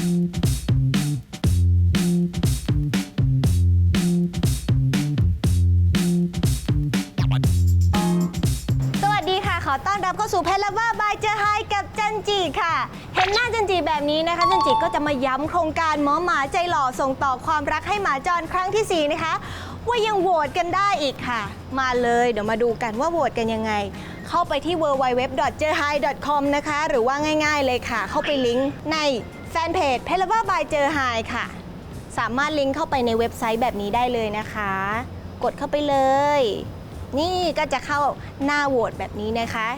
สวัสดีค่ะ ขอต้อนรับเข้าสู่เพลว่าบายเจอไฮกับจันจีค่ะ เห็นหน้าจันจีแบบนี้นะคะ จันจีก็จะมาย้ำโครงการหมอหมาใจหล่อส่งต่อความรักให้หมาจรครั้งทีสี่4 นะคะ ว่ายังโหวตกันได้อีกค่ะ มาเลยเดี๋ยวมาดูกันว่าโหวตกันยังไง เข้าไปที่ www.jerhai.com นะคะ หรือว่าง่ายๆเลยค่ะ เข้าไปลิงก์ใน แฟนเพจเพลว่าบายเจอไฮค่ะ สามารถลิงก์เข้าไปในเว็บไซต์แบบนี้ได้เลยนะคะ กดเข้าไปเลย นี่ก็จะเข้าหน้าโหวตแบบนี้นะคะ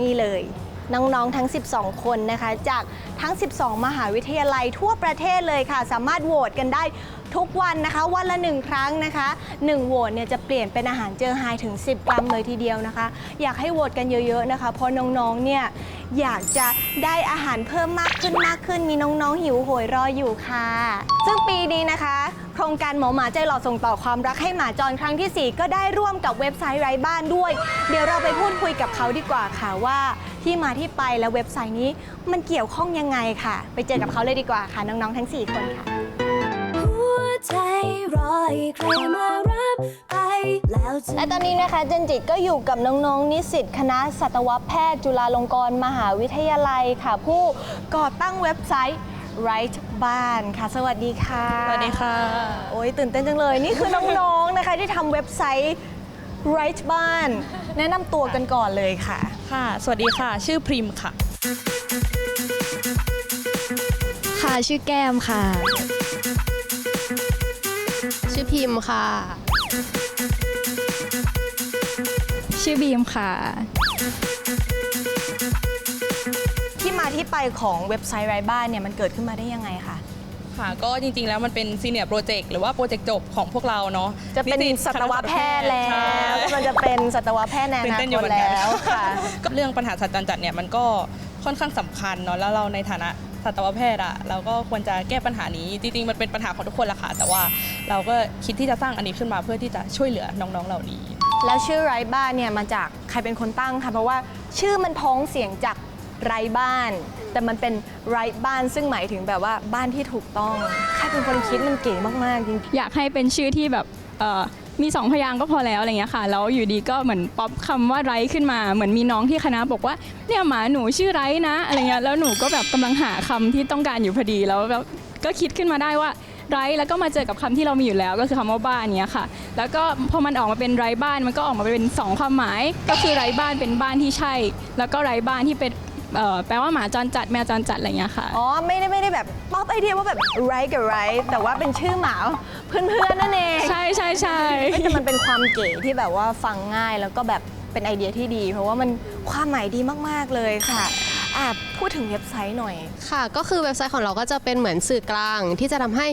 นี่เลย น้องๆทั้ง 12 คนนะคะ จากทั้ง 12 มหาวิทยาลัยทั่วประเทศเลยค่ะ สามารถโหวตกันได้ทุกวันนะคะ วันละหนึ่งครั้งนะคะ1โหวตเนี่ยจะเปลี่ยนเป็นอาหารเจอไฮถึง 10 กรัมเลยทีเดียวนะคะ อยากให้โหวตกันเยอะๆนะคะ เพราะน้องๆเนี่ยอยากจะได้อาหารเพิ่มมากขึ้นมากขึ้น มีน้องๆหิวโหยรออยู่ค่ะ ซึ่งปีนี้นะคะ โครงการหมอหมาใจหล่อส่งต่อความรักให้หมาจรครั้งทีสี่4 ก็ได้ร่วมกับเว็บไซต์ไร้บ้านด้วย เดี๋ยวเราไปพูดคุยกับเขาดีกว่าค่ะว่า ที่มาที่ไปและเว็บไซต์นี้ มันเกี่ยวข้องยังไงค่ะ ไปเจอกับเขาเลยดีกว่าค่ะ น้องๆทั้ง 4 คนค่ะหัวใจรอให้ใครมารับไปแล้วจะและตอนนี้นะคะเจนจิตก็อยู่กับน้องๆนิสิตคณะสัตวแพทย์จุฬาลงกรณ์มหาวิทยาลัยค่ะ ผู้ก่อตั้งเว็บไซต์ Right บ้านค่ะ สวัสดีค่ะ สวัสดีค่ะ โอ้ยตื่นเต้นจังเลย นี่คือน้องๆนะคะที่ทำเว็บไซต์ Right บ้าน แนะนำตัวกันก่อนเลยค่ะ ค่ะ สวัสดีค่ะ ชื่อพริมค่ะ ค่ะ ชื่อแก้มค่ะ ชื่อพิมพ์ค่ะ ชื่อบีมค่ะ ที่มาที่ไปของเว็บไซต์ Right บ้านเนี่ยมันเกิดขึ้นมาได้ยังไง คะค่ะ ก็จริงๆ แล้วมันเป็นซีเนียร์โปรเจกต์หรือว่าโปรเจกต์จบของพวกเราเนาะจะเป็นนิสิตสัตวแพทย์แล้ใช่วก็มันจะเป็นสัตวแพทย์ในอตื่นนาเต้นอคยู่ตเหมือนกันแล้วค่ะกับเรื่องปัญหาสัตว์จรจัดเนี่ยมันก็ค่อนข้างสำคัญเนาะแล้วเราในฐานะสัตวแพทย์อะเราก็ควรจะแก้ปัญหานี้ จริงๆ มันเป็นปัญหาของทุกคนแหละค่ะ แต่ว่าเราก็คิดที่จะสร้างอันนี้ขึ้นมาเพื่อที่จะช่วยเหลือน้องๆ เหล่านี้ แล้วชื่อไร้บ้านเนี่ยมาจากใครเป็นคนตั้งคะเพราะว่าชื่อมันพ้องเสียงจากไร้บ้าน แต่มันเป็นไร้บ้านซึ่งหมายถึงแบบว่าบ้านที่ถูกต้องใครเป็นคนคิดมันเก๋มากๆจริงอยากให้เป็นชื่อที่แบบเอ่อมีสองพยางค์ก็พอแล้วอะไรเงี้ยค่ะแล้วอยู่ดีก็เหมือนป๊อปคำว่าไร้ขึ้นมา เหมือนมีน้องที่คณะบอกว่าเนี่ยหมาหนูชื่อไร้นะอะไรเงี้ยแล้วหนูก็แบบกำลังหาคำที่ต้องการอยู่พอดีแล้วแบบก็คิดขึ้นมาได้ว่าไร้แล้วก็มาเจอกับคำที่เรามีอยู่แล้วก็คือคำว่าบ้านเนี้ยค่ะ แล้วก็พอมันออกมาเป็นไร้บ้านมันก็ออกมาเป็นสองความหมาย ก็คือไร้บ้านเป็นบ้านที่ใช่ แล้วก็ไร้บ้านที่เป็น เอ่อแปลว่าหมาจรจัดแมวจรจัดอะไรเงี้ยค่ะๆอ๋อไม่ได้ไม่ได้แบบป๊อปไอเดียว่าแบบไร้กับไร้แต่ว่าเป็นชื่อหมาเพื่อนๆนั่นเองใช่ใช่ใช่ เอ้ยแต่มันเป็นความเก๋ที่แบบว่าฟังง่ายแล้วก็แบบเป็นไอเดียที่ดี เพราะว่ามันความหมายดีมากๆเลยค่ะอะพูดถึงเว็บไซต์หน่อย ค่ะ ก็คือเว็บไซต์ของเราก็จะเป็นเหมือนสื่อกลาง ที่จะทำให้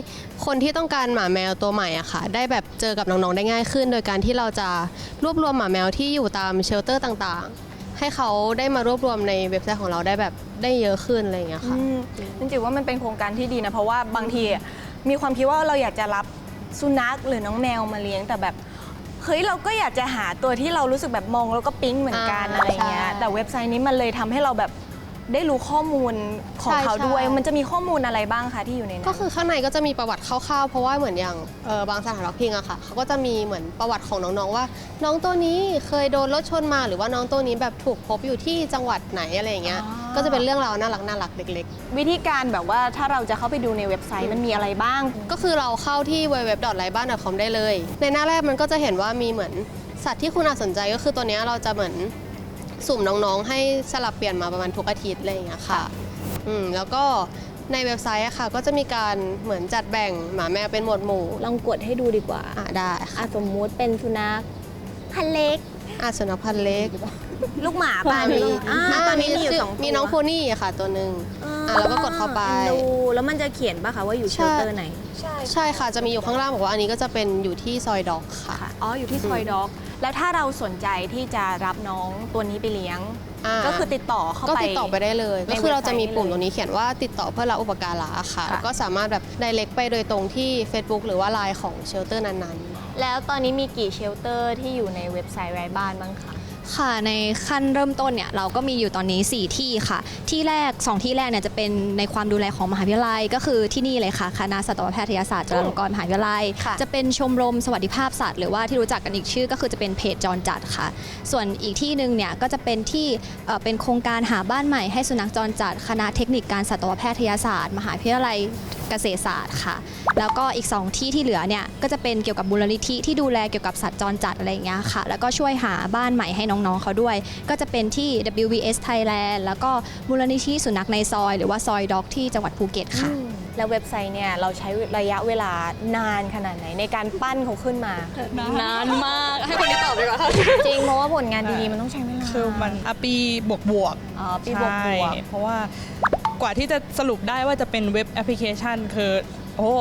คนที่ต้องการหมาแมวตัวใหม่อะค่ะ ได้แบบเจอกับน้องๆได้ง่ายขึ้น โดยการที่เราจะรวบรวมหมาแมวที่อยู่ตามเชลเตอร์ต่างๆ ให้เขาได้มารวบรวมในเว็บไซต์ของเราได้แบบได้เยอะขึ้นอะไรอย่างเงี้ยค่ะ อืมจริงๆว่ามันเป็นโครงการที่ดีนะ เพราะว่าบางทีอะมีความคิดว่าเราอยากจะรับสุนัขหรือน้องแมวมาเลี้ยงแต่แบบเฮ้ยเราก็อยากจะหาตัวที่เรารู้สึกแบบมองแล้วก็ปิ๊งเหมือนกันอ่าอะไรเงี้ยใช่ แต่เว็บไซต์นี้มันเลยทำให้เราแบบ ได้รู้ข้อมูลของใช่เขาด้วย ใช่ มันจะมีข้อมูลอะไรบ้างคะที่อยู่ในนั้น ก็คือข้างในก็จะมีประวัติคร่าวๆ เพราะว่าเหมือนอย่างเออบางสถานรับพิงอะค่ะเขาก็จะมีเหมือนประวัติของน้องๆว่า น้องตัวนี้เคยโดนรถชนมาหรือว่าน้องตัวนี้แบบถูกพบอยู่ที่จังหวัดไหนอะไรอย่างเงี้ย อ๋อ ก็จะเป็นเรื่องราวน่ารักน่ารักๆเล็ก วิธีการแบบว่าถ้าเราจะเข้าไปดูในเว็บไซต์มันมีอะไรบ้าง ๆ ก็คือเราเข้าที่ www.laiban.com ได้เลย ในหน้าแรกมันก็จะเห็นว่ามีเหมือนสัตว์ที่คุณอาจสนใจก็คือตัวเนี้ยเราจะเหมือน สุ่มน้องๆ ให้สลับเปลี่ยนมาประมาณทุกอาทิตย์อะไรอย่างเงี้ยค่ะอืมแล้วก็ในเว็บไซต์อะค่ะ ก็จะมีการเหมือนจัดแบ่งหมาแมวเป็นหมวดหมู่ลองกดให้ดูดีกว่าอะได้ค่ะอะสมมุติเป็นสุนัขพันธุ์เล็กอาสุนัขพันธุ์เล็กลูกหมาป่ามีอ่าตอนนี้มีอยู่ชื่สองตัวมีน้องโพนี่อะค่ะ ตัวหนึ่งอะแล้วก็กดเข้าไป ดูแล้วมันจะเขียนป่ะคะว่าอยู่เชใช่ลเตอร์ไหน ใช่ค่ะ จะมีอยู่ข้างล่างบอกว่าอันนี้ก็จะเป็นอยู่ที่ซอยด็อกค่ะค่ะ อ๋ออยู่ที่ซอยด็อก แล้วถ้าเราสนใจที่จะรับน้องตัวนี้ไปเลี้ยง อ่า ก็คือติดต่อเข้าก็ไป ติดต่อไปได้เลย ในก็คือเราจะมีปุ่มเว็บไซต์ตรงนี้เขียนว่าติดต่อเพื่อรับอุปการะค่ะ ค่ะก็สามารถแบบไดเ c กไปโดยตรงที่ Facebook หรือว่า Line ของเชลเตอร์นั้นแล้วตอนนี้มีกี่เชลเตอร์ที่อยู่ในเว็บไซต์ไร้บ้านบ้างคะๆ ค่ะในขั้นเริ่มต้นเนี่ยเราก็มีอยู่ตอนนี้ 4 ที่ค่ะ ที่แรก 2 ที่แรกเนี่ยจะเป็นในความดูแลของมหาวิทยาลัย ก็คือที่นี่เลยค่ะคณะสัตวแพทยศาสตร์จุฬาลงกรณ์มหาวิทยาลัย ค่ะจะเป็นชมรมสวัสดิภาพสัตว์หรือว่าที่รู้จักกันอีกชื่อก็คือจะเป็นเพจจรจัดค่ะ ส่วนอีกที่หนึ่งเนี่ยก็จะเป็นที่เอ่อเป็นโครงการหาบ้านใหม่ให้สุนัขจรจัด คณะเทคนิคการสัตวแพทยศาสตร์ มหาวิทยาลัย เกษตรศาสตร์ค่ะ แล้วก็อีก 2 ที่ที่เหลือเนี่ยก็จะเป็นเกี่ยวกับมูลนิธิที่ดูแลเกี่ยวกับสัตว์จรจัดอะไรอย่างเงี้ยค่ะ แล้วก็ช่วยหาบ้านใหม่ให้น้องๆเขาด้วย ก็จะเป็นที่ WVS Thailand แล้วก็มูลนิธิสุนัขในซอย หรือว่าซอยด็อกที่จังหวัดภูเก็ตค่ะ แล้วเว็บไซต์เนี่ยเราใช้ระยะเวลานานขนาดไหนในการปั้นเขาขึ้นมา นานมากให้คนนี้ตอบดีกว่าจริงเพราะว่าผลงานดีๆมันต้องใช้เวลาคือมันอะปีบวกบวกอ๋อปีบวกบวกใช่เพราะว่ากว่าที่จะสรุปได้ว่าจะเป็นเว็บแอปพลิเคชัน คือโอ้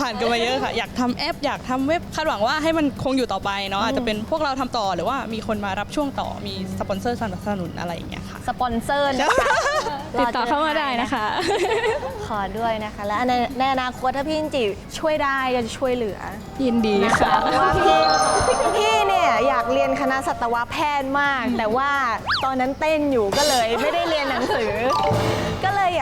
ผ่านกันมาเยอะค่ะ อยากทำแอป อยากทำเว็บคาดหวังว่าให้มันคงอยู่ต่อไปเนาะอาจจะเป็นพวกเราทำต่อหรือว่ามีคนมารับช่วงต่อมีสปอนเซอร์สนับสนุนอะไรอย่างเงี้ยค่ะ สปอนเซอร์นะคะติดต่อเข้ามาได้นะคะ ขอด้วยนะคะ และในในอนาคตถ้าพี่จิ๋วช่วยได้จะช่วยเหลือ ยินดีค่ะ เพราะว่าพี่พี่เนี่ยอยากเรียนคณะสัตวแพทย์มาก แต่ว่าตอนนั้นเต้นอยู่ก็เลยไม่ได้เรียนหนังสือก็เลยอย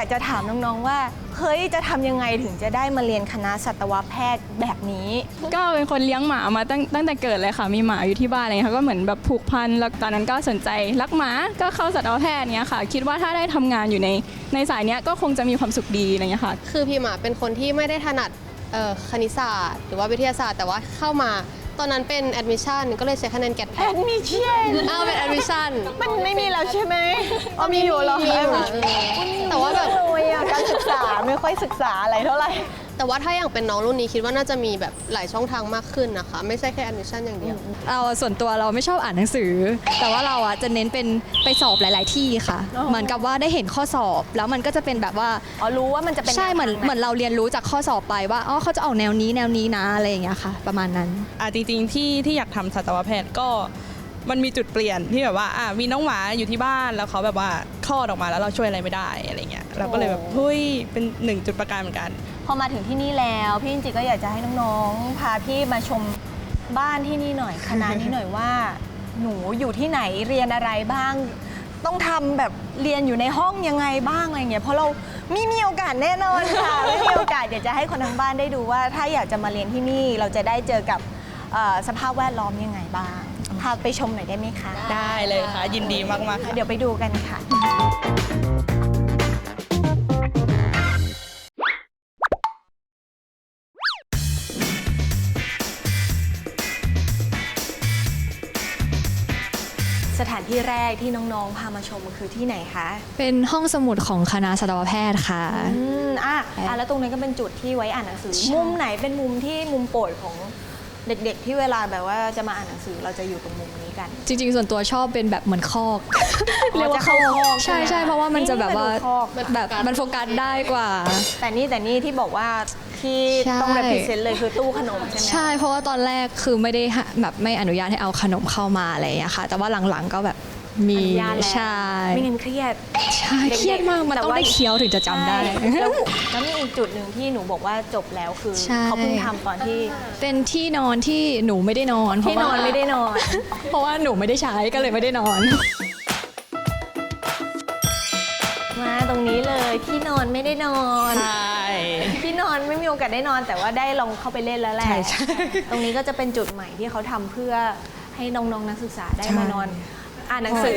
ากจะถามน้องๆว่า เฮ้ยจะทำยังไงถึงจะได้มาเรียนคณะสัตวแพทย์แบบนี้ ก็เป็นคนเลี้ยงหมามาตั้งตั้งแต่เกิดเลยค่ะ มีหมาอยู่ที่บ้านอะไรเงี้ยค่ะก็เหมือนแบบผูกพันแล้วตอนนั้นก็สนใจรักหมาก็เข้าสัตวแพทย์เนี้ยค่ะ คิดว่าถ้าได้ทำงานอยู่ในในสายเนี้ยก็คงจะมีความสุขดีอะไรเงี้ยค่ะ คือพิมอะเป็นคนที่ไม่ได้ถนัดเอ่อคณิตศาสตร์ หรือว่าวิทยาศาสตร์ แต่ว่าเข้ามา ตอนนั้นเป็นแอดมิชชั่นก็เลยใช้คะแนนแกดแพท admission อ้าวเป็นแอดมิชชั่นมันไม่มีแล้วใช่ไหมอ๋อมีอยู่เหรอมีค่ะแต่ว่าแบบเลยอะการศึกษาไม่ค่อยศึกษาอะไรเท่าไหร่ แต่ว่าถ้าอย่างเป็นน้องรุ่นนี้คิดว่าน่าจะมีแบบหลายช่องทางมากขึ้นนะคะ ไม่ใช่แค่แอดมิชชั่นอย่างเดียว เราส่วนตัวเราไม่ชอบอ่านหนังสือ แต่ว่าเราอะจะเน้นเป็นไปสอบหลาย ๆ ที่ค่ะเหมือนกับว่าได้เห็นข้อสอบ แล้วมันก็จะเป็นแบบว่าอ๋อรู้ว่ามันจะเป็นใช่เหมือนแวทางเหมือนเราเรียนรู้จากข้อสอบไปว่าอ๋อเขาจะออกแนวนี้แนวนี้นะอะไรอย่างเงี้ยค่ะ ประมาณนั้น อะจริงๆที่ที่อยากทำสัตวแพทย์ก็มันมีจุดเปลี่ยนที่แบบว่าอะมีน้องหมาอยู่ที่บ้านแล้วเขาแบบว่าคลอดออกมาแล้วเราช่วยอะไรไม่ได้อะไรเงี้ยเราก็เลยแบบเฮ้ยเป็นหนึ่งจุดประกายเหมือนกันพอมาถึงที่นี่แล้ว พี่จินจิก็อยากจะให้น้องๆ พาพี่มาชมบ้านที่นี่หน่อยคณะนี้หน่อยว่า หนูอยู่ที่ไหนเรียนอะไรบ้าง ต้องทำแบบเรียนอยู่ในห้องยังไงบ้างอะไรเงี้ยเพราะเราไม่มีโอกาสแน่นอนค่ะ ไม่มีโอกาสเดี๋ยวจะให้คนทางบ้านได้ดูว่า ถ้าอยากจะมาเรียนที่นี่เราจะได้เจอกับเอ่อสภาพแวดล้อมยังไงบ้างพาไปชมหน่อยได้ไหมคะได้เลยค่ะ ยินดีมากๆค่ะ เดี๋ยวไปดูกันค่ะ ที่แรกที่น้องๆ พามาชมคือที่ไหนคะ เป็นห้องสมุดของคณะสัตวแพทย์ค่ะ อืมอะอะแล้วตรงนั้นก็เป็นจุดที่ไว้อ่านหนังสือใช่มุมไหนเป็นมุมที่มุมโปรดของเด็กๆ ที่เวลาแบบว่าจะมาอ่านหนังสือเราจะอยู่ตรงมุมนี้กัน จริงๆ ส่วนตัวชอบเป็นแบบเหมือนคอกอ๋อจะเข้าคอก ใช่ใช่ไหมใช่เพราะว่ามันจะแบบว่านี่มันดูคอกแบบมันโฟกัสได้กว่า แต่นี่แต่นี่ที่บอกว่า ที่ใช่ ต้อง represent เลยคือตู้ขนมใช่ไหมใช่ เพราะว่าตอนแรกคือไม่ได้ให้แบบไม่อนุญาตให้เอาขนมเข้ามาอะไรอย่างเงี้ยค่ะ แต่ว่าหลังๆก็แบบมีอนุญาตแล้วใช่ไม่งั้นเครียด ใช่ด็กๆเครียดมากมันแต่ต้องว่า ได้เคี้ยวถึงจะจำได้ ใช่แล้วแล้วมีอีกจุดหนึ่งที่หนูบอกว่าจบแล้วคือใช่ เขาเพิ่งทำตอนที่เป็นที่นอนที่หนูไม่ได้นอนที่นอนไม่ได้นอน เพราะว่าหนูไม่ได้ใช้ก็เลยไม่ได้นอน มาตรงนี้เลยที่นอนไม่ได้นอน ใช่ที่น อนไม่มีโอกาสได้นอน แต่ว่าได้ลองเข้าไปเล่นแล้วแหละใช่ใช่ตรงนี้ก็จะเป็นจุดใหม่ที่เขาทำเพื่อให้น้องๆนักศึกษาได้ใช่ มานอน อ่านหนังสือ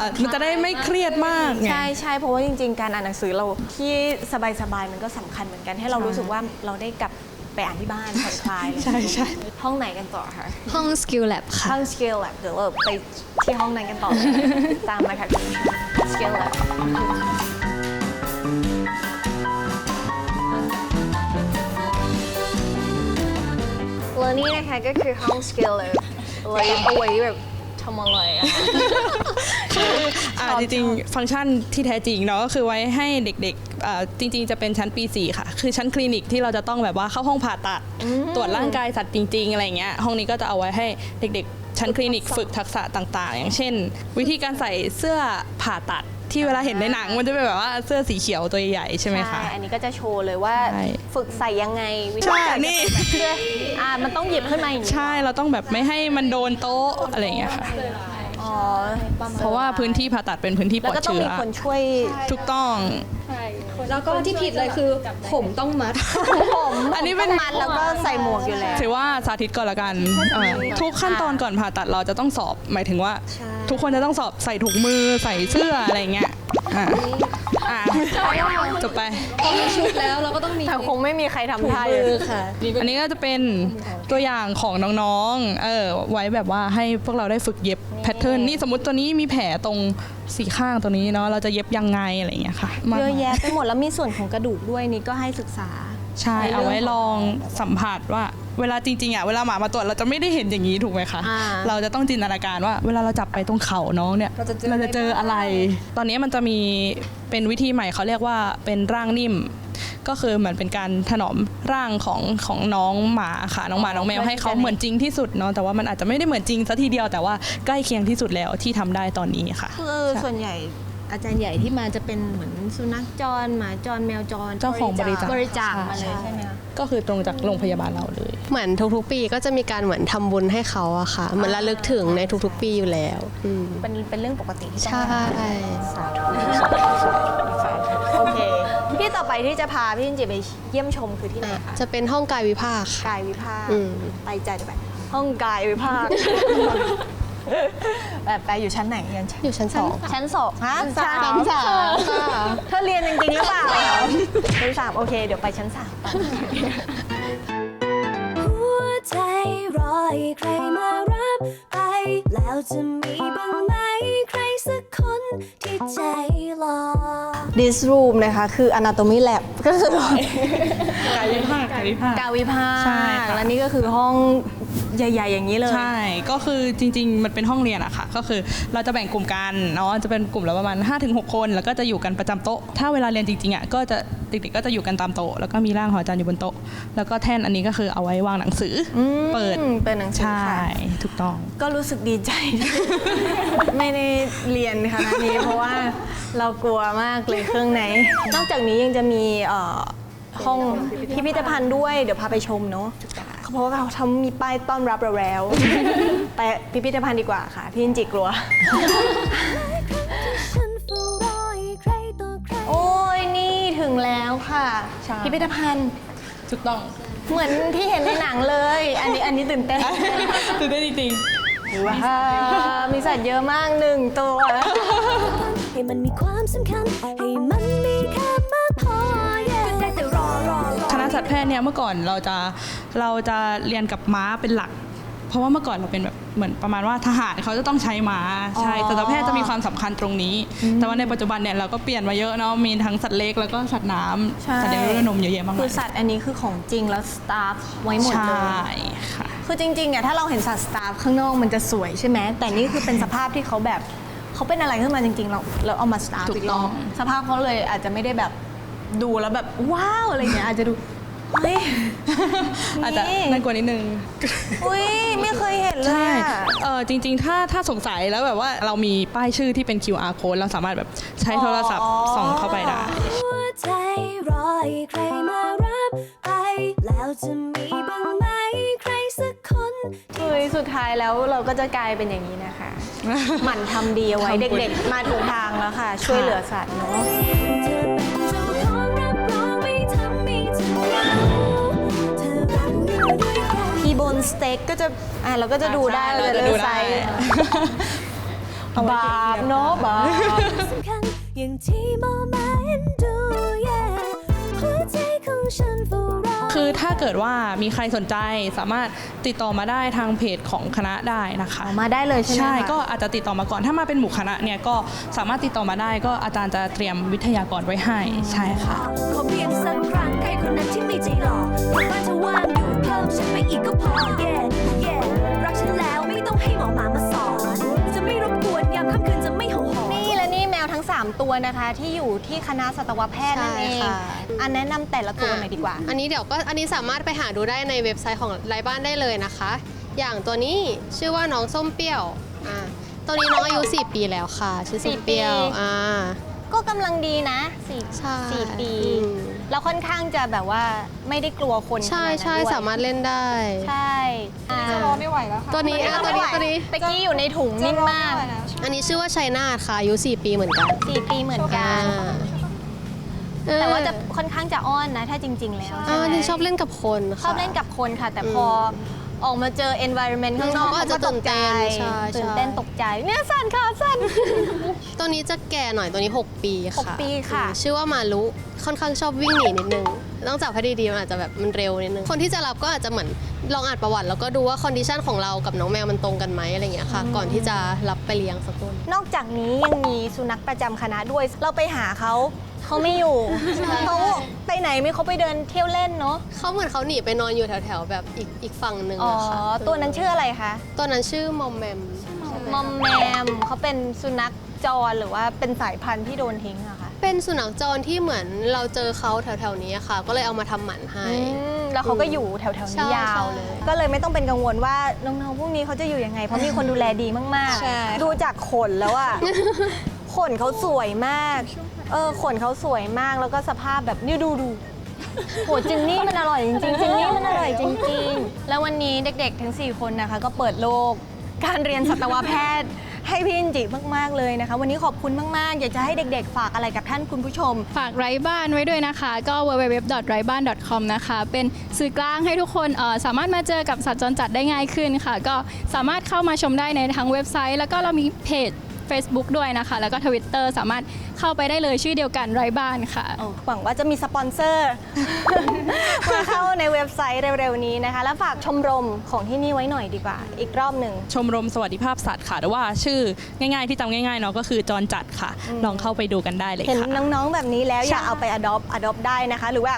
อะมันจะได้ไม่เครียดมากไง ใช่ใช่เพราะว่าจริง ๆ การอ่านหนังสือเราที่สบายๆมันก็สำคัญเหมือนกันให้เรารู้สึกว่าเราได้กลับไปอ่านที่บ้านผ่อนคลายใช่ใช่ ห้องไหนกันต่อคะห้อง Skill Lab ค่ะ ห้อง Skill Lab เดี๋ยวเราไปที่ห้องนั้นกันต่อเลย ตามมาค่ะคุณ Skill Lab แล้วนี่นะคะก็คือห้อง Skill Lab ไว้เอาไว้แบบทำอะไรอะคะอ่าจริงๆ ฟังก์ชันที่แท้จริงเนาะก็คือไว้ให้เด็กๆอ่าจริง ๆ จะเป็นชั้นปี 4 ค่ะ คือชั้นคลินิกที่เราจะต้องแบบว่าเข้าห้องผ่าตัด ตรวจร่างกายสัตว์จริง ๆ อะไรเงี้ยห้องนี้ก็จะเอาไว้ให้เด็กๆ ชั้นคลินิกฝึกทักษะต่างๆ อย่างเช่น วิธีการใส่เสื้อผ่าตัด ที่เวลาเห็นในหนังมันจะเป็นแบบว่าเสื้อสีเขียวตัวใหญ่ๆใช่ไหมคะ อันนี้ก็จะโชว์เลยว่าใช่ฝึกใส่ยังไงวิธีใช่การนี่เสื้ออ่ามันต้องหยิบขึ้นมาอย่างนี้ใช่เราต้องแบบไม่ให้มันโดนโต๊ะอะไรอย่างเงี้ยค่ะ อ๋อเพราะว่าพื้นที่ผ่าตัดเป็นพื้นที่ปแล้ลวอดก็ต้องเชื้มีอคนช่วยถูกต้อง แล้วก็ที่ผิดเลยคือผมต้องมัด ผมอันนี้เป็น มัดแล้วก็ใส่หมวกอยู่แล้ว ถือว่าสาธิตก่อนละกันเอ่อทุกขั้นตอนก่อนผ่าตัดเราจะต้องสอบหมายถึงว่าทุกคนจะต้องสอบใส่ถุงมือใส่เสื้ออะไรเงี้ยอะ อะจบไปชุดแล้วเราก็ต้องมีแต่คงไม่มีใครทำได้เลยค่ะ อันนี้ก็จะเป็นตัวอย่างของน้องๆ เออไว้แบบว่าให้พวกเราได้ฝึกเย็บแพทเทิร์นนี่สมมติตัวนี้มีแผลตรงสีข้างตัวนี้เนาะเราจะเย็บยังไงอะไรอย่างเงี้ยค่ะมากเยอะมายแยะไปหมดแล้วมีส่วนของกระดูกด้วยนี่ก็ให้ศึกษา ใช่เอาไว้ลองสัมผัสว่าเวลาจริงๆอะเวลาหมามาตรวจเราจะไม่ได้เห็นอย่างนี้ถูกไหมคะอ่าเราจะต้องจินตนาการว่า เวลาเราจับไปตรงเข่าน้องเนี่ยเราจะเจอเราจะเจออะไร ตอนนี้มันจะมี เป็นวิธีใหม่เขาเรียกว่าเป็นร่างนิ่ม ก็คือเหมือนเป็นการถนอมร่างของของน้องหมาค่ะน้องหมาน้องแมวให้เขาเหมือนจริงที่สุดเนาะแต่ว่ามันอาจจะไม่ได้เหมือนจริงซะทีเดียวแต่ว่าใกล้เคียงที่สุดแล้วที่ทำได้ตอนนี้ค่ะ คือส่วนใหญ่อาจารย์ใหญ่ที่มาจะเป็นเหมือนสุนัขจรหมาจรแมวจรเจ้าของบริจาค บริจาคมาเลยใช่ไหมคะ ก็คือตรงจากโรงพยาบาลเราเลย เหมือนทุกๆปีก็จะมีการเหมือนทำบุญให้เขาอะค่ะ เหมือนระลึกถึงในทุกๆปีอยู่แล้วอืมเป็นเป็นเรื่องปกติที่ต้องใช่ สาธุโอเคที่ต่อไปที่จะพาพี่จินจิไปเยี่ยมชมคือที่ไหนคะจะเป็นห้องกายวิภาคค่ะ กายวิภาคอืม ไปใจจะไปห้องกายวิภาค แบบไปอยู่ชั้นไหนเรียนชั้นอยู่ชั้นสองชั้นสองฮะชั้นสามค่ะเธอเรียนจริงๆหรือเปล่าชั้นสามโอเค เดี๋ยวไปชั้นสามหัวใจรอให้ใครมารับไป แล้วจะมีบ้างไหมใครสักคนที่ใจรอ This room นะคะคือ anatomy lab ก็คือกายวิภาคกายวิภาคกาวิภาใช่คค่ะและนี่ก็คือห้อง ใหญ่ ๆ อย่างนี้เลย ใช่ ก็คือจริง ๆ มันเป็นห้องเรียนอะค่ะ ก็คือเราจะแบ่งกลุ่มกันเนาะ จะเป็นกลุ่มละประมาณ 5-6 คน แล้วก็จะอยู่กันประจำโต๊ะ ถ้าเวลาเรียนจริงๆอะก็จะเด็กๆ ก็จะอยู่กันตามโต๊ะ แล้วก็มีร่างหออาจารย์อยู่บนโต๊ะ แล้วก็แท่นอันนี้ก็คือเอาไว้วางหนังสืออมเปิด เปิดหนังสือใช่ค่ะถูกต้อง ก็รู้สึกดีใจ ไม่ได้เรียนคณะนี้เพราะว่าเรากลัวมากเลยเครื่องไหนนอกจากนี้ยังจะมีเอ่อห้องพิพิธภัณฑ์ด้วย เดี๋ยวพาไปชมเนาะ เพราะว่าเขาทำมีป้ายต้อนรับเราแล้วไปพิพิธภัณฑ์ดีกว่าค่ะ พี่จินจิกลัวฉันเฝ้ารอให้ใครต่อใครโอ้ยนี่ถึงแล้วค่ะ ใช่ พิพิธภัณฑ์ ถูกต้อง เหมือนที่เห็นในหนังเลย อันนี้อันนี้ตื่นเต้นตื่นเต้นจริงว้าวมีสัตว์เยอะมากหนึ่งตัว ให้มันมีความสำคัญให้มันมีค่าม ตวแพทย์เนี่ยเมื่อก่อนเราจะเราจะเรียนกับม้าเป็นหลัก เพราะว่าเมื่อก่อนเราเป็นแบบเหมือนประมาณว่าทหารเขาจะต้องใช้ม้าใช่อ๋อสัตวแพทย์จะมีความสำคัญตรงนี้ แต่ว่าในปัจจุบันเนี่ยเราก็เปลี่ยนมาเยอะเนาะมีทั้งสัตว์เล็กแล้วก็สัตว์น้ำสัตว์เลี้ยงด้วยนมเยอะแยะมากคืมาอยสัตว์อันนี้คือของจริงแล้วสตาฟไว้หมดใชเลย่ค่ะ คือจริงๆเนี่ยถ้าเราเห็นสัตว์สตาฟข้างนอกมันจะสวยใช่ไหมแต่นี่คือเป็นสภาพที่เขาแบบเขาเป็นอะไรขึ้นมาจริงๆเราเราเอามาสตาฟถูกต้องสภาพเขาเลยอาจจะไม่ได้แบบดูแล้วแบบว้าวอะไรเงี้ยอาจจะดู เฮ้ย อาจจะน่ากลัวนิดนึง อุ้ยไม่เคยเห็นเลยใช่อะ เออจริง ๆ ถ้าถ้าสงสัยแล้วแบบว่าเรามีป้ายชื่อที่เป็น QR code เราสามารถแบบใช้โทรศัพท์ส่องเข้าไปได้ หัวใจรอให้ใครมารับไป แล้วจะมีบ้างไหมใครสักคนเฮ้ยสุดท้ายแล้วเราก็จะกลายเป็นอย่างนี้นะคะ หมั่นทำดีเอาไว้ทำบุญ เด็กๆ มาถูกทางแล้วค่ะ ช่วยเหลือสัตว์เนาะ เธอเป็น ทีโบนสเต็กก็จะอะเราก็จะดูได้ใช่เราจะเราจะเลืดูอกไซได้ส์บาปเนาะบาป สำคัญอย่างที่มอมาเอ็น คือถ้าเกิดว่ามีใครสนใจสามารถติดต่อมาได้ทางเพจของคณะได้นะคะออกมาได้เลยใช่ไหมใช่คะก็อาจจะติดต่อมาก่อนถ้ามาเป็นหมู่คณะเนี่ยก็สามารถติดต่อมาได้ก็อาจารย์จะเตรียมวิทยากรไว้ให้ใช่ค่ะขอเพียงสักครั้งใครคนนั้นที่ไม่ใจหลอกถ้าบ้านเธอว่างอยู่เพิ่มฉันไปอีกก็พอ yeah yeah รักฉันแล้วไม่ต้องให้หมอหมามาสอนจะไม่รบกวนยามค่ำคืน 3 ตัวนะคะ ที่อยู่ที่คณะสัตวแพทย์นั่นเอง ใช่ค่ะ อันแนะนำแต่ละตัวหน่อยดีกว่า อันนี้เดี๋ยวก็อันนี้สามารถไปหาดูได้ในเว็บไซต์ของไร้บ้านได้เลยนะคะ อย่างตัวนี้ชื่อว่าน้องส้มเปรี้ยวอ่าตอนนี้น้องอายุ 4 ปีแล้วค่ะ ชื่อสี่สีเปรียวปี อ่าก็กำลังดีนะสี่ใช่สี่ปี อืมแล้วค่อนข้างจะแบบว่าไม่ได้กลัวคนใช่ขนาดนั้นใช่ด้วยสามารถเล่นได้ ใช่อ่าไม่ไหวแล้วค่ะตัวนี้อะตัวนี้ตัวนี้ ตะกี้อยู่ในถุงนิ่งมาก อันนี้ชื่อว่าชัยนาทค่ะอายุ4ปีเหมือนกันสี่ปีเหมือนกัอ่านแต่ว่าจะค่อนข้างจะอ้อนนะ ถ้าจริง ๆ แล้วอ่าใช่ไหมนี่ชอบเล่นกับคนค่ะ ชอบเล่นกับคนค่ะ แต่อืมพอออกมาเจอ environment ข้างนอกเขาก็อาจจะตกใจตื่นเต้นใช่ใช่ ตื่นเต้นตกใจเนี่ยสั่นค่ะสั่น ตัวนี้จะแก่หน่อยตัวนี้ 6 ปีค่ะหกปีค่ะ อืมชื่อว่ามารุค่อนข้างชอบวิ่งหนีนิดนึง ต้องจับให้ดีๆมันอาจจะแบบมันเร็วนิดนึงคนที่จะรับก็อาจจะเหมือนลองอ่านประวัติ แล้วก็ดูว่าคอนดิชันของเรากับน้องแมวมันตรงกันไหมอะไรอย่างเงี้ยค่ะ ก่อนที่จะรับไปเลี้ยงสักคนนอกจากนี้ยังมีสุนัขประจำคณะด้วย เราไปหาเขาเขาไม่อยู่เขาไปไหนไม่เขาไปเดินเที่ยวเล่นเนาะเขาเหมือนเขาหนีไปนอนอยู่แถวๆแบบอีกอีกฝั่งหนึ่งอ๋ออะค่ะตัวนั้นชื่ออะไรคะตัวนั้นชื่อมอมแมม มอมแมมเขาเป็นสุนัขจรหรือว่าเป็นสายพันธุ์ที่โดนทิ้งอะคะ เป็นสุนัขจรที่เหมือนเราเจอเขาแถวๆนี้อะค่ะ ก็เลยเอามาทำหมันให้ อืมแล้วเขาก็อยู่แถวๆใช่นี้ยาวเลยใช่ก็เลยไม่ต้องเป็นกังวลว่าน้องๆ พวกนี้เขาจะอยู่ยังไง เพราะมีคนดูแลดีมากใช่ ๆ ดูจากขนแล้วอะขนเขาสวยมาก เออขนเขาสวยมากแล้วก็สภาพแบบนี่ดูดูโหจินนี่มันอร่อยจริงๆจินนี่มันอร่อยจริงๆ แล้ววันนี้เด็กๆ ทั้ง 4 คนนะคะ ก็เปิดโลก การเรียนสัตวแพทย์ ให้พี่อินจิมาก ๆ เลยนะคะ วันนี้ขอบคุณมาก ๆ อยากจะให้เด็ก ๆ ฝากอะไรกับท่านคุณผู้ชม ฝากไร้บ้านไว้ด้วยนะคะ ก็ www.raiban.com นะคะ เป็นสื่อกลางให้ทุกคนเอ่อสามารถมาเจอกับสัตว์จรจัดได้ง่ายขึ้นค่ะ ก็สามารถเข้ามาชมได้ในทั้งเว็บไซต์ แล้วก็เรามีเพจ Facebook ด้วยนะคะ แล้วก็ Twitter สามารถเข้าไปได้เลยชื่อเดียวกันไร้บ้านค่ะ หวังว่าจะมีสปอนเซอร์ มาเข้าในเว็บไซต์เร็วๆนี้นะคะ แล้วฝากชมรมของที่นี่ไว้หน่อยดีกว่า อีกรอบหนึ่ง ชมรมสวัสดิภาพสัตว์ค่ะหรือว่าชื่อง่ายๆที่จำง่ายๆเนาะก็คือจรจัดค่ะอืมลองเข้าไปดูกันได้เลยเห็นค่ะน้องๆแบบนี้แล้วอยากเอาไป adopt adopt ได้นะคะ หรือว่า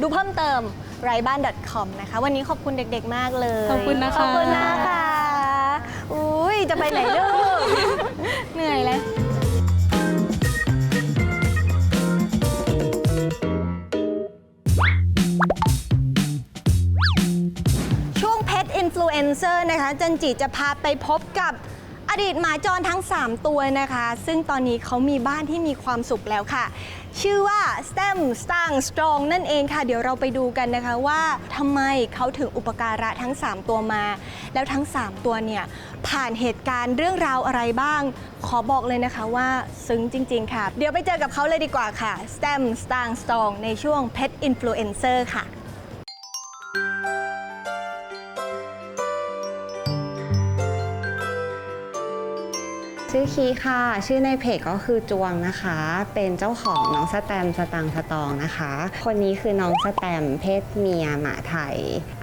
ดูเพิ่มเติม r i b a n com นะคะ วันนี้ขอบคุณเด็กๆมากเลย ขอบคุณนะคะ ขอบคุณนะคะ อุ้ยจะไปไหนลูกเหนื่ อยแล้วช่วงเพ t อินฟลูเอนเซอร์นะคะ จันจิจะพาไปพบกับ ดีตหมาจรทั้ง 3 ตัวนะคะ ซึ่งตอนนี้เขามีบ้านที่มีความสุขแล้วค่ะ ชื่อว่า STEM Stang Strong นั่นเองค่ะ เดี๋ยวเราไปดูกันนะคะว่าทำไมเขาถึงอุปการะทั้ง 3 ตัวมา แล้วทั้ง 3 ตัวเนี่ย ผ่านเหตุการณ์เรื่องราวอะไรบ้าง ขอบอกเลยนะคะว่าซึ้งจริง ๆ ค่ะ เดี๋ยวไปเจอกับเขาเลยดีกว่าค่ะ STEM Stang Strong ในช่วง Pet Influencer ค่ะ ชื่อคีค่ะ ชื่อในเพจก็คือจวงนะคะ เป็นเจ้าของน้องสแตมสตังสตองนะคะ คนนี้คือน้องสแตมเพศเมียหมาไทย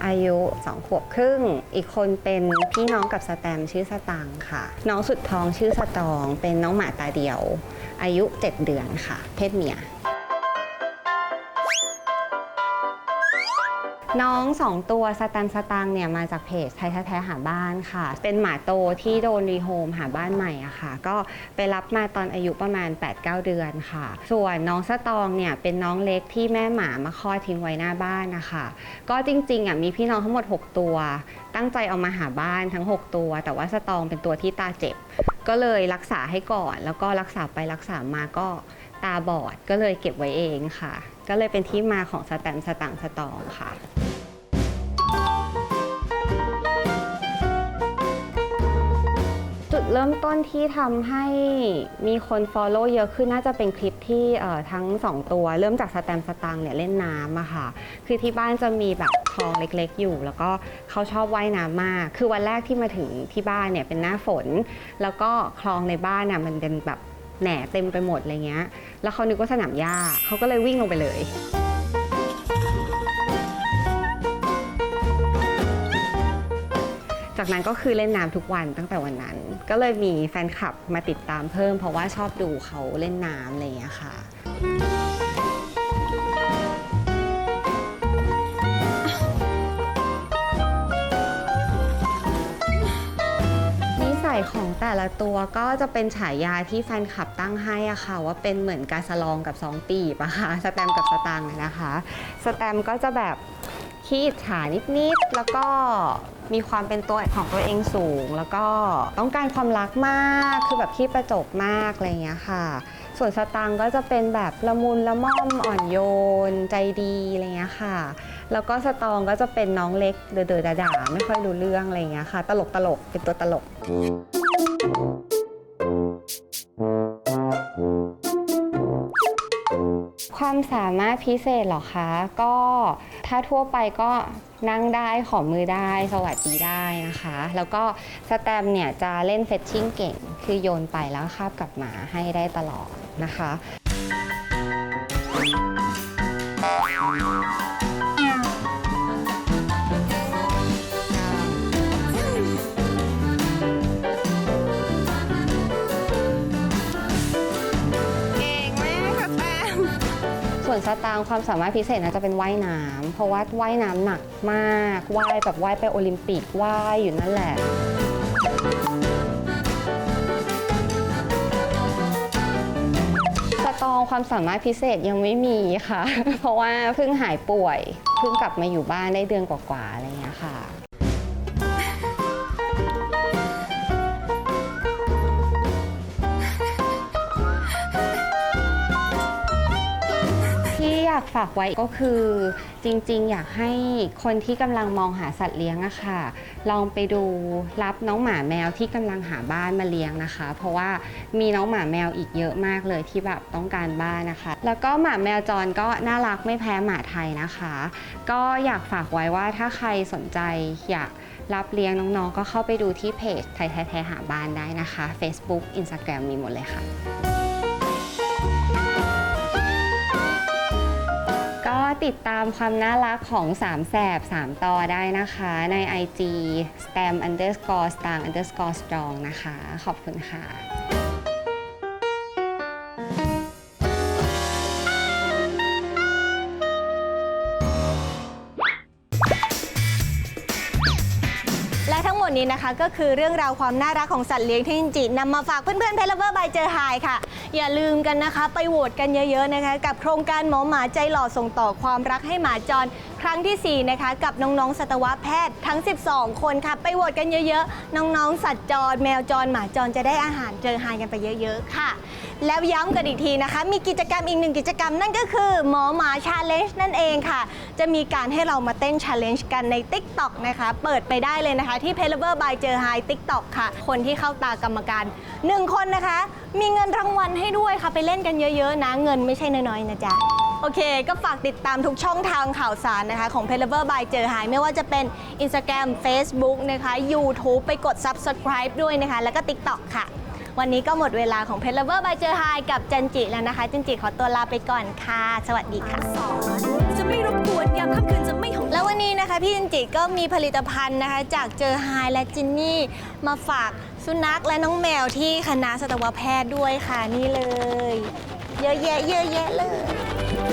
อายุ 2 ขวบครึ่ง อีกคนเป็นพี่น้องกับสแตมชื่อสตังค่ะ น้องสุดท้องชื่อสตอง เป็นน้องหมาตาเดียว อายุ 7 เดือนค่ะ เพศเมีย น้องสองตัวสแตมสตังเนี่ยมาจากเพจไทยแท้ๆหาบ้านค่ะ เป็นหมาโตที่โดนรีโฮมหาบ้านใหม่อะค่ะ ก็ไปรับมาตอนอายุประมาณ 8-9 เดือนค่ะ ส่วนน้องสตองเนี่ยเป็นน้องเล็กที่แม่หมามาคลอดทิ้งไว้หน้าบ้านนะคะ ก็จริงๆอะมีพี่น้องทั้งหมด 6 ตัว ตั้งใจเอามาหาบ้านทั้ง 6 ตัว แต่ว่าสตองเป็นตัวที่ตาเจ็บ ก็เลยรักษาให้ก่อน แล้วก็รักษาไปรักษามาก็ตาบอดก็เลยเก็บไว้เองค่ะ ก็เลยเป็นที่มาของสแตมสตังสตองค่ะ จุดเริ่มต้นที่ทำให้มีคน follow เยอะขึ้นน่าจะเป็นคลิปที่ทั้ง 2 ตัว เริ่มจากสแตมสตังเนี่ยเล่นน้ำอะค่ะ คือที่บ้านจะมีแบบคลองเล็กๆ อยู่ แล้วก็เขาชอบว่ายน้ำมาก คือวันแรกที่มาถึงที่บ้านเนี่ยเป็นหน้าฝน แล้วก็คลองในบ้านน่ะมันเป็นแบบแหน่เต็มไปหมดอะไรเงี้ย แล้วเขานึกว่าสนามหญ้าเขาก็เลยวิ่งลงไปเลย จากนั้นก็คือเล่นน้ำทุกวันตั้งแต่วันนั้น ก็เลยมีแฟนคลับมาติดตามเพิ่ม เพราะว่าชอบดูเขาเล่นน้ำอะไรอย่างเงี้ยค่ะนิสัยของแต่ละตัวก็จะเป็นฉายาที่แฟนคลับตั้งให้อะค่ะ ว่าเป็นเหมือนกาสลองกับสองปีบอะค่ะสแตมกับสตังนะคะ สแตมก็จะแบบ ขี้ฉานิดๆ แล้วก็มีความเป็นตัวของตัวเองสูง แล้วก็ต้องการความรักมาก คือแบบขี้ประจบมากอะไรเงี้ยค่ะ ส่วนสตังก็จะเป็นแบบละมุนละม่อมอ่อนโยน ใจดีอะไรเงี้ยค่ะ แล้วก็สตองก็จะเป็นน้องเล็กเดอๆด่าไม่ค่อยรู้เรื่องอะไรเงี้ยค่ะ ตลกตลกเป็นตัวตลก ความสามารถพิเศษเหรอคะ ก็ถ้าทั่วไปก็นั่งได้ขอมือได้ สวัสดีได้นะคะ แล้วก็สแตมป์เนี่ยจะเล่นเฟชชิ่งเก่ง คือโยนไปแล้วคาบกลับมาให้ได้ตลอดนะคะ วนสตางค์ความสามารถพิเศษนะจะเป็นว่ายน้ำเพราะว่าว่ายน้ำหนักมากว่ายแบบว่ายไปโอลิมปิกว่ายอยู่นั่นแหละ สตองความสามารถพิเศษยังไม่มีค่ะ เพราะว่าเพิ่งหายป่วย เพิ่งกลับมาอยู่บ้านได้เดือนกว่าๆอะไรอย่างเงี้ยค่ะ อยากฝากไว้ก็คือจริงๆ อยากให้คนที่กำลังมองหาสัตว์เลี้ยงอะค่ะ ลองไปดูรับน้องหมาแมวที่กำลังหาบ้านมาเลี้ยงนะคะ เพราะว่ามีน้องหมาแมวอีกเยอะมากเลยที่แบบต้องการบ้านนะคะ แล้วก็หมาแมวจรก็น่ารักไม่แพ้หมาไทยนะคะ ก็อยากฝากไว้ว่าถ้าใครสนใจอยากรับเลี้ยงน้องๆ ก็เข้าไปดูที่เพจไทยแท้ๆหาบ้านได้นะคะ Facebook Instagram มีหมดเลยค่ะ ติดตามความน่ารักของสามแสบสามต่อได้นะคะ ใน IG stam underscore star underscore strong นะคะ ขอบคุณค่ะันนี้นะคะ ก็คือเรื่องราวความน่ารักของสัตว์เลี้ยงที่จินจินำมาฝากเพื่อนๆเพลเวอร์บายเจอไฮค่ะ อย่าลืมกันนะคะ ไปโหวตกันเยอะๆนะคะ กับโครงการหมอหมาใจหล่อส่งต่อความรักให้หมาจร ครั้งทีสี่ 4 นะคะ กับน้องๆสัตวแพทย์ทั้ง 12 คนค่ะ ไปโหวตกันเยอะๆ น้องๆ สัตว์จร แมวจร หมาจรจะได้อาหารเจอไฮกันไปเยอะๆ ค่ะ แล้วย้ำกันอีกทีนะคะ มีกิจกรรมอีกหนึ่งกิจกรรมนั่นก็คือ หมอหมาชาเลนจ์นั่นเองค่ะ จะมีการให้เรามาเต้นชาเลนจ์กันใน TikTok นะคะ เปิดไปได้เลยนะคะที่ p a y l a v e r by เจอ High TikTok ค่ะ คนที่เข้าตากรรมการ 1 คนนะคะ มีเงินรางวัลให้ด้วยค่ะ ไปเล่นกันเยอะๆนะเงินไม่ใช่น้อยๆนะจ๊ะ โอเค ก็ฝากติดตามทุกช่องทางข่าวสารนะคะของ p a y l a v e r by เจอ High ไม่ว่าจะเป็น Instagram Facebook นะคะ YouTube ไปกด Subscribe ด้วยนะคะ แล้วก็ TikTok ค่ะ วันนี้ก็หมดเวลาของเพชรเลเวอร์บายเจอไฮกับจันจิแล้วนะคะ จันจิขอตัวลาไปก่อนค่ะ สวัสดีค่ะสอนจะไม่รบกวนยามค่ำคืนจะไม่หงแล้ววันนี้นะคะพี่จันจิก็มีผลิตภัณฑ์นะคะ จากเจอไฮและจินนี่มาฝากสุนัขและน้องแมวที่คณะสัตวแพทย์ด้วยค่ะนี่เลย เยอะแยะเยอะแยะเลย